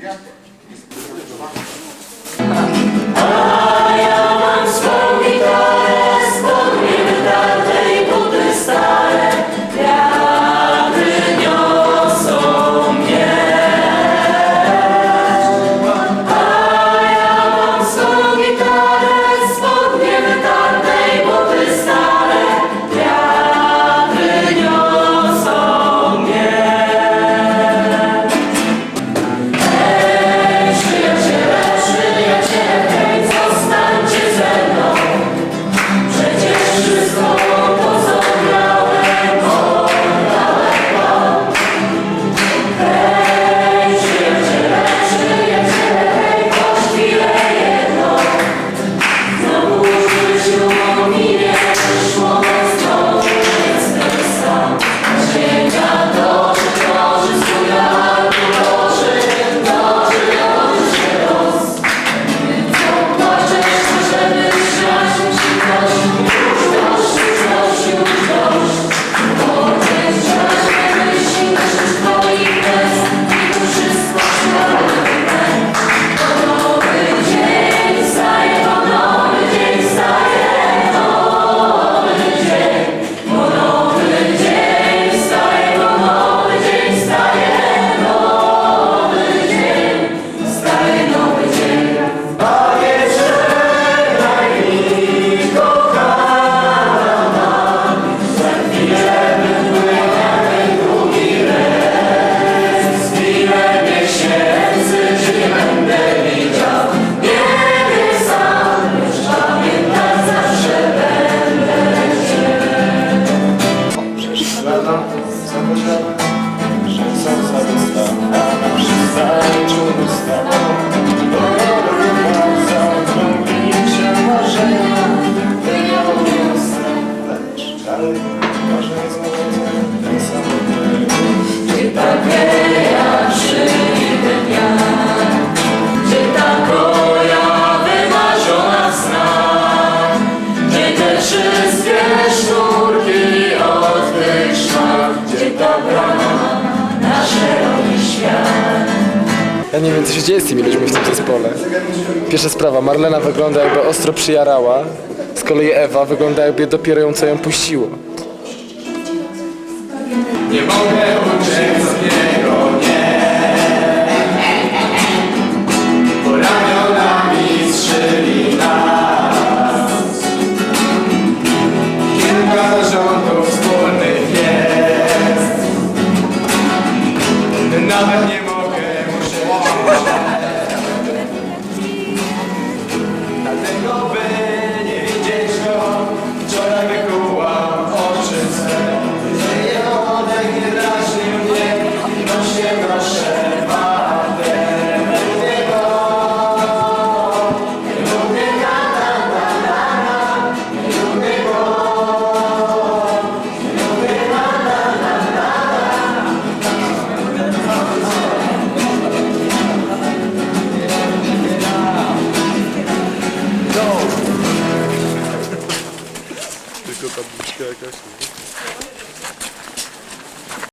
Я Lata zapomniałem, że są za usta, a na przystańczu usta. Zaokrąglicie marzenia, wyjął usta, lecz dalej marzeń zawodzę ten samotny. nie wiem, co się dzieje z tymi ludźmi w tym zespole. Pierwsza sprawa, Marlena wygląda jakby ostro przyjarała, z kolei Ewa wygląda jakby dopiero ją co ją puściło. Nie mogę uciec z niego, nie Bo ramionami strzyli nas Kilka zarządów wspólnych jest Nawet nie question. da bir çıkıyor arkadaşlar.